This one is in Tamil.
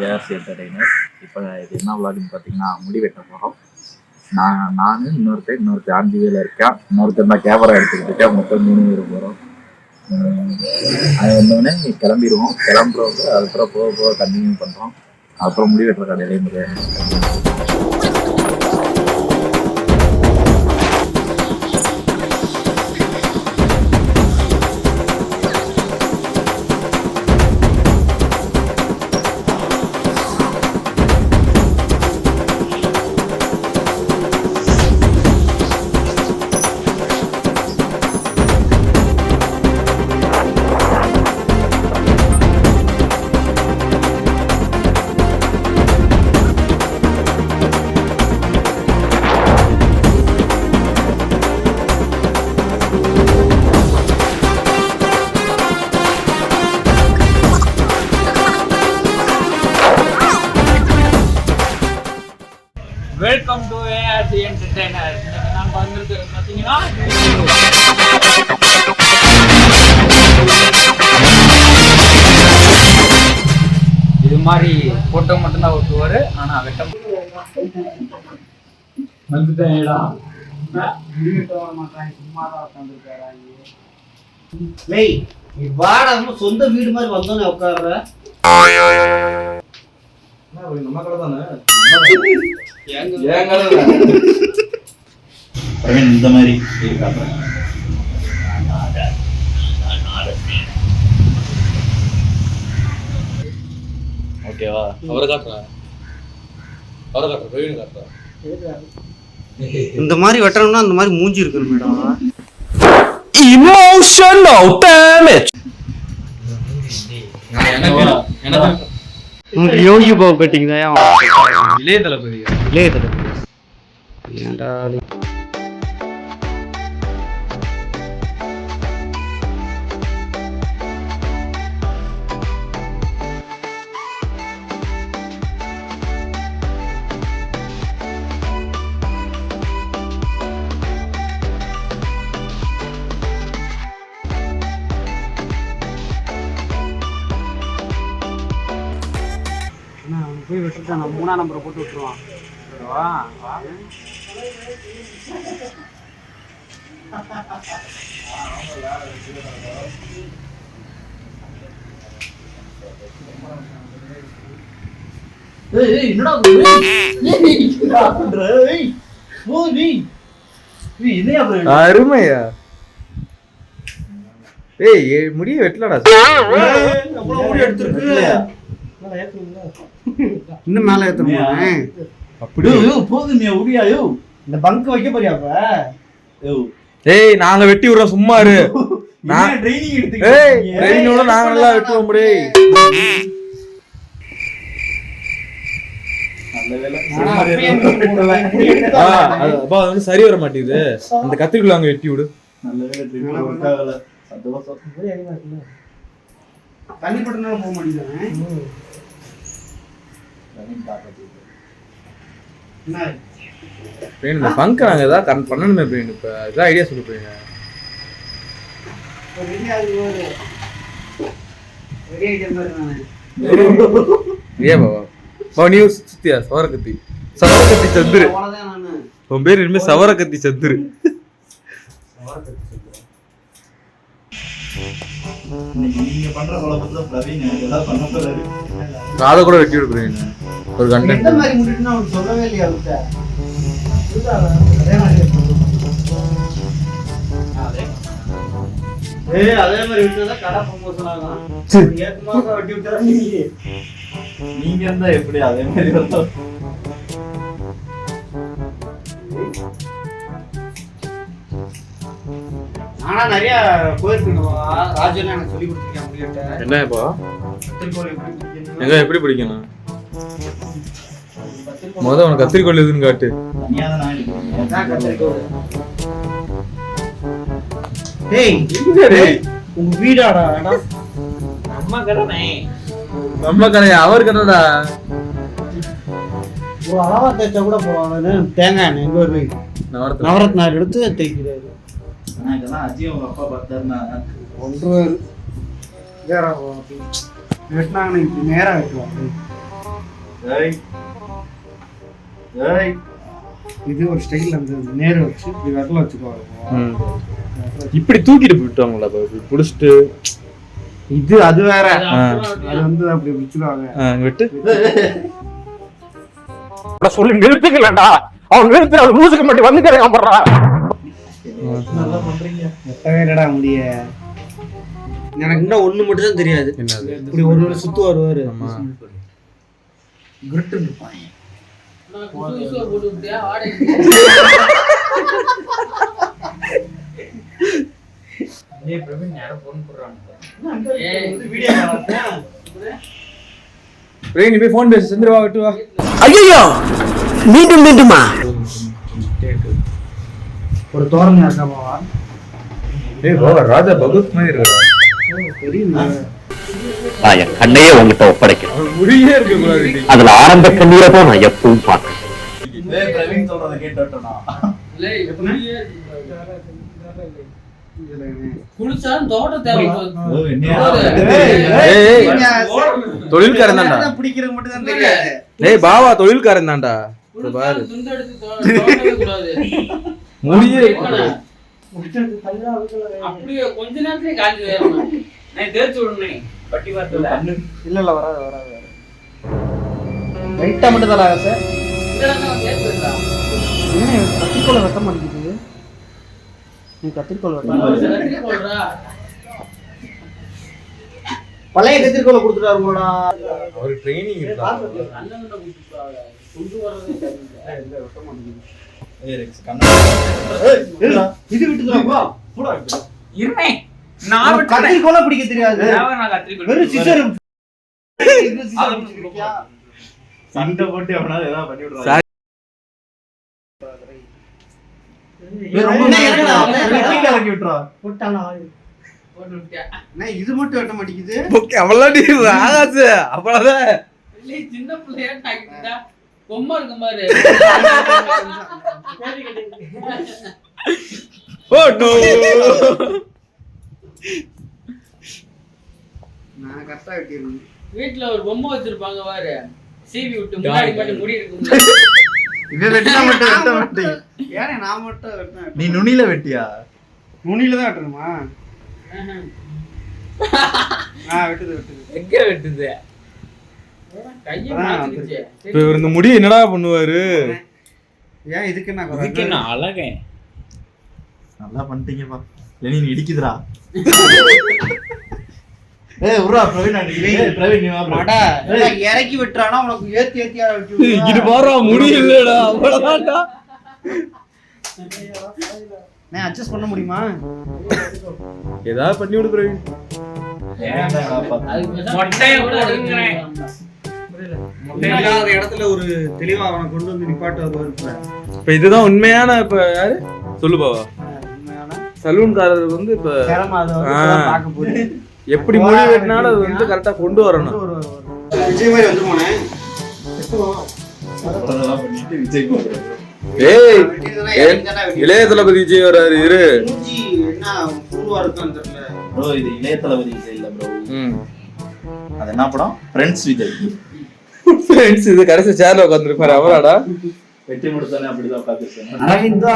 ஏஆர்சி என்டர்டைனர் இப்போ இது என்ன விளாடுன்னு பார்த்தீங்கன்னா முடி வெட்ட போகிறோம் நான் நான் இன்னொருத்தர் இன்னொருத்தர் ஆண்டிவியில் வேல இருக்கேன். இன்னொருத்தர் தான் கேமரா எடுத்துக்கிட்டு இருக்கேன். மொத்தம் மூணு பேர் போகிறோம் அது வந்தோடனே கிளம்பிடுவோம். கிளம்புறவங்க அதுக்கப்புறம் போக போக கண்டினியூ பண்ணுறோம் அப்புறம் முடி வெட்டுற கடையிலே முடியாது வெல்கம் டு ஏஆர்சி என்டர்டைனர் நான் வந்திருக்கிறது பார்த்தீங்கன்னா இது மாதிரி போட்டோ மட்டும்தான் ஒட்டுவார் ஆனால் வெட்டம் வந்துட்டேன் இடம் சொந்த வீடு மாதிரி வந்தோன்னு உட்காடுற நம்ம பிரவீன் இந்த மாதிரி காட்டுறேன் ஓகேவா? அவரை காட்டுறா. அவரை காட்டுறா பிரவீன் காட்டுறா. இந்த மாதிரி வெட்டணும்னா அந்த மாதிரி மூஞ்சி இருக்கணும் மேடம். Emotional damage. உங்களுக்கு யோகி பாபு கட்டிங் தான் இளைய தளபதி இளைய தளபதி ஏன்டா போய் விட்டுட்டு நான் மூணா நம்பரை போட்டு விட்டுருவான். என்னடா அருமையா. ஏய் ஏ- முடிய வெட்டலடா இன்னும் மேல ஏத்தணுமா அப்படி. போதும் முடியாது இந்த பங்க் வைக்க போறியாப்ப ஏய் நாங்க வெட்டி விடுறோம் சும்மா இரு. நான் ட்ரைனிங் ஏய் ட்ரெயினோட நாங்க நல்லா வெட்டுவோம் முடி. அப்பா சரி வர மாட்டேங்குது. அந்த கத்திரிக்குள்ள அங்க வெட்டி விடு. தண்ணி பட்டனால போக மாட்டேங்கிறேன் பிரவீன் தாக்கத்து என்ன பிரவீன், இந்த பங்க் நாங்க ஏதாவது கன் பண்ணணுமே பிரவீன் இப்ப ஏதாவது ஐடியா சொல்லு பிரவீன் ஏ பாபா பா நீ சுத்தியா? சவர கத்தி சவர கத்தி சந்துரு உன் பேர் இனிமே சவர கத்தி சந்துரு நீங்க பண்ற குழப்பத்துல பிரவீன் எனக்கு ஏதாவது பண்ண போறாரு. காதை கூட வெட்டி விடு பிரவீன் ஒரு எந்த கண்டென்ட் மாதிரி முடிட்டுன்னு அவனுக்கு சொல்லவே இல்லையா அவர்கிட்ட? அதே மாதிரி ஏய் அதே மாதிரி விட்டுதான் கடை ப்ரமோஷன் ஆகும்? வெட்டி விட்டுறா நீ. நீங்க இருந்தா எப்படி அதே மாதிரி வரும்? ஆனா நிறைய போயிருக்கணும் ராஜன் எனக்கு சொல்லி கொடுத்துருக்கேன் முடியட்ட என்ன இப்போ? எங்க எப்படி பிடிக்கணும்? முத உனக்கு கத்திரிக்கோள் எதுன்னு காட்டு. நான் டேய் டேய், உங்க வீடாடா. நம்ம கடனை நம்ம கடையா? அவர் கடைடா. ஒரு அளவா தேய்ச்சா கூட போவாங்க தேங்காய் எண்ணெய் எங்க நவரத்ன. நவரத்னா எடுத்து தேய்க்கிறாரு ஆனா இதெல்லாம் அஜய் உங்க அப்பா பார்த்தாருன்னா ஒன்று வேற வெட்டினாங்கன்னு இப்படி வெட்டுவாங்க ஏய் ஏய் இது ஒரு ஸ்டைல் அந்த நேரு வச்சு இப்படி விரல வச்சுக்குவாங்க. இப்படி தூக்கிட்டு போயிட்டாங்களா புடிச்சிட்டு இது அது வேற அது வந்து அப்படி இங்க விட்டு சொல்லி நிறுத்துக்கலடா அவன் நிறுத்துற அவன் மூசுக்கு மட்டும் வந்துக்கிறேன் பண்றா நல்லா பண்றீங்க. எத்தவே என்னடா முடிய? எனக்கு இன்னும் ஒண்ணு மட்டும் தான் தெரியாது இப்படி ஒரு ஒரு சுத்து வருவாரு. ஆமா. குருட்டு இருப்பாங்க. பேசு. செந்திரவா விட்டு வா. ஐயோ மீண்டும் மீண்டுமா? ஒரு தோரணை இருக்காமாவா ஏய் பாபா ராஜா பகவத் மாதிரி இருக்கா தெரியுமா நான் என் கண்ணையே உங்ககிட்ட ஒப்படைக்கிறேன் முடியே இருக்க கூடாது அதுல ஆரம்ப கண்ணீரை தான் நான் எப்பவும் பார்க்கிறேன் ஏய் பிரவீன் சொல்றத ஏய். தொழில்காரன் தான்டா பிடிக்கிறது மட்டும் தான் தெரியாது டேய் பாவா தொழில்காரன் தான்டா பாரு முடியே. அப்படியே கொஞ்ச நேரத்திலே காஞ்சி. நான் தேய்ச்சு விடணும். பட்டி வாரத்துல. இல்ல இல்ல வராது வராது லைட்டா மட்டும் சார் நான் தேய்ச்சு விடுறேன். என்ன கத்திரிக்கோளை வெட்ட மாட்டேங்குது நீ கத்திரிக்கோள் வெட்ட. பழைய கத்திரிக்கோளை கொடுத்துட்டாருங்களா அவர் ட்ரைனிங் இருக்கா இது இருமே. நான் பிடிக்க தெரியாது. நான் கத்திரி வெறும் சிசர் சண்டை போட்டு ஏதாவது பண்ணி விடுறாங்க? இது மட்டும் வெட்ட மாட்டேங்குது. அவ்வளவுதான். இல்லை, சின்ன பிள்ளையா. பொம்மை இருக்கும் பாரு. ஓ நோ நான் கரெக்டா வெட்டிருந்தேன் வீட்டுல ஒரு பொம்மை வச்சிருப்பாங்க பாரு. சீவி விட்டு முன்னாடி மட்டும் முடி இருக்கும் இவன் வெட்டினா மட்டும் வெட்ட நான் மட்டும் வெட்டினேன் நீ நுனியில வெட்டியா? நுனியில தான் வெட்டணுமா? ஆ வெட்டுது வெட்டுது. எங்க வெட்டுது? இப்ப இவர் இந்த முடி என்னடா பண்ணுவாரு ஏன் இதுக்கு என்ன? இதுக்கு நான் அழகே நல்லா பண்ணிட்டீங்கப்பா லெனின் இடிக்குதுடா ஏய் உர்ரா பிரவீன் அடிக்குது ஏய் பிரவீன் நீ வா bro. அடா, எல்லாம் இறக்கி விட்டுறானா உனக்கு ஏத்தி ஏத்தியா வெட்டி? இது பாரு முடி இல்லடா அவ்வளவுதான்டா நான் அட்ஜஸ்ட் பண்ண முடியுமா ஏதாவது பண்ணி விடு பிரவீன் மொட்டையை போடுங்கிறேன் இல்லாத இடத்துல ஒரு தெளிவா அவனை கொண்டு வந்து நிப்பாட்ட வருவார் இப்ப. இப்ப இதுதான் உண்மையான இப்ப யாரு? சொல்லு பாவா. உண்மையான சலூன்காரர் வந்து இப்ப. எப்படி முடி வெட்டினாலும் அது வந்து கரெக்டா கொண்டு வரணும். விஜய் மாதிரி வந்து போனேன். ஏய் இளைய தளபதி விஜய் வராரு இரு. ப்ரோ இது இளைய தளபதி விஜய் இல்ல ப்ரோ. அது என்ன படம்? ஃப்ரெண்ட்ஸ் விஜய். ஃப்ரெண்ட்ஸ் இது கடைசி சேர்ல உட்காந்துருப்பாரு அவராடா? வெற்றி முடிச்சானே அப்படிதான் அரவிந்தா